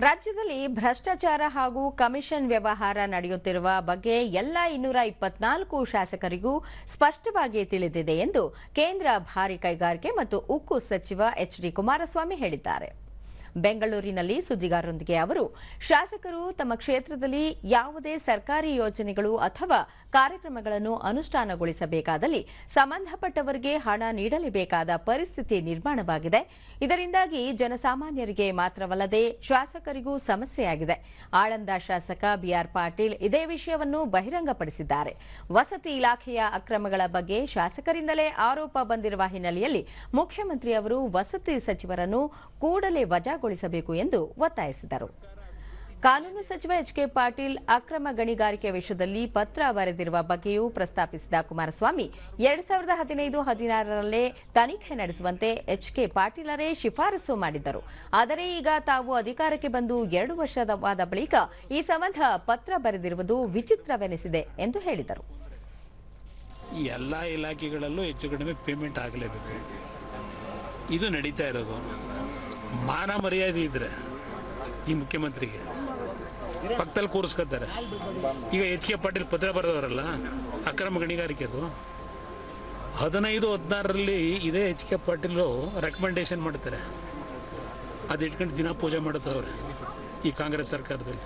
ರಾಜ್ಯದಲ್ಲಿ ಭ್ರಷ್ಟಾಚಾರ ಹಾಗೂ ಕಮಿಷನ್ ವ್ಯವಹಾರ ನಡೆಯುತ್ತಿರುವ ಬಗ್ಗೆ ಎಲ್ಲ ಇನ್ನೂರ ಇಪ್ಪತ್ನಾಲ್ಕು ಶಾಸಕರಿಗೂ ಸ್ಪಷ್ಟವಾಗಿ ತಿಳಿದಿದೆ ಎಂದು ಕೇಂದ್ರ ಭಾರಿ ಕೈಗಾರಿಕೆ ಮತ್ತು ಉಕ್ಕು ಸಚಿವ ಎಚ್ ಡಿ ಕುಮಾರಸ್ವಾಮಿ ಹೇಳಿದ್ದಾರೆ. ಬೆಂಗಳೂರಿನಲ್ಲಿ ಸುದ್ದಿಗಾರರೊಂದಿಗೆ ಅವರು, ಶಾಸಕರು ತಮ್ಮ ಕ್ಷೇತ್ರದಲ್ಲಿ ಯಾವುದೇ ಸರ್ಕಾರಿ ಯೋಜನೆಗಳು ಅಥವಾ ಕಾರ್ಯಕ್ರಮಗಳನ್ನು ಅನುಷ್ಠಾನಗೊಳಿಸಬೇಕಾದಲ್ಲಿ ಸಂಬಂಧಪಟ್ಟವರಿಗೆ ಹಣ ನೀಡಲೇಬೇಕಾದ ಪರಿಸ್ಥಿತಿ ನಿರ್ಮಾಣವಾಗಿದೆ. ಇದರಿಂದಾಗಿ ಜನಸಾಮಾನ್ಯರಿಗೆ ಮಾತ್ರವಲ್ಲದೆ ಶಾಸಕರಿಗೂ ಸಮಸ್ಯೆಯಾಗಿದೆ. ಆಳಂದ ಶಾಸಕ ಬಿಆರ್ ಪಾಟೀಲ್ ಇದೇ ವಿಷಯವನ್ನು ಬಹಿರಂಗಪಡಿಸಿದ್ದಾರೆ. ವಸತಿ ಇಲಾಖೆಯ ಅಕ್ರಮಗಳ ಬಗ್ಗೆ ಶಾಸಕರಿಂದಲೇ ಆರೋಪ ಬಂದಿರುವ ಹಿನ್ನೆಲೆಯಲ್ಲಿ ಮುಖ್ಯಮಂತ್ರಿ ಅವರು ವಸತಿ ಸಚಿವರನ್ನು ಕೂಡಲೇ ವಜಾಗೊಳಿಸಬೇಕು ಎಂದು ಒತ್ತಾಯಿಸಿದರು. ಕಾನೂನು ಸಚಿವ ಎಚ್ ಕೆ ಪಾಟೀಲ್ ಅಕ್ರಮ ಗಣಿಗಾರಿಕೆ ವಿಷಯದಲ್ಲಿ ಪತ್ರ ಬರೆದಿರುವ ಬಗ್ಗೆಯೂ ಪ್ರಸ್ತಾಪಿಸಿದ ಕುಮಾರಸ್ವಾಮಿ, ಎರಡ್ ಸಾವಿರದ ಹದಿನೈದು ಹದಿನಾರರಲ್ಲೇ ತನಿಖೆ ನಡೆಸುವಂತೆ ಎಚ್ ಕೆ ಪಾಟೀಲರೇ ಶಿಫಾರಸು ಮಾಡಿದ್ದರು. ಆದರೆ ಈಗ ತಾವು ಅಧಿಕಾರಕ್ಕೆ ಬಂದು ಎರಡು ವರ್ಷವಾದ ಬಳಿಕ ಈ ಸಂಬಂಧ ಪತ್ರ ಬರೆದಿರುವುದು ವಿಚಿತ್ರವೆನಿಸಿದೆ ಎಂದು ಹೇಳಿದರು. ಎಲ್ಲ ಇಲಾಖೆಗಳಲ್ಲೂ ಹೆಚ್ಚು ಪೇಮೆಂಟ್ ಆಗಲೇಬೇಕು. ಇದು ನಡೀತಾ ಮಾನ ಮರ್ಯಾದೆ ಇದ್ರೆ ಈ ಮುಖ್ಯಮಂತ್ರಿಗೆ. ಪಕ್ಕದಲ್ಲಿ ಕೂರಿಸ್ಕೊತಾರೆ. ಈಗ ಎಚ್ ಕೆ ಪಾಟೀಲ್ ಪತ್ರ ಬರೆದವರಲ್ಲ, ಅಕ್ರಮ ಗಣಿಗಾರಿಕೆದು ಹದಿನೈದು, ಹದಿನಾರರಲ್ಲಿ ಇದೇ ಎಚ್ ಕೆ ಪಾಟೀಲು ರೆಕಮೆಂಡೇಶನ್ ಮಾಡ್ತಾರೆ. ಅದು ಇಟ್ಕೊಂಡು ದಿನ ಪೂಜೆ ಮಾಡುತ್ತವ್ರೆ ಈ ಕಾಂಗ್ರೆಸ್ ಸರ್ಕಾರದಲ್ಲಿ.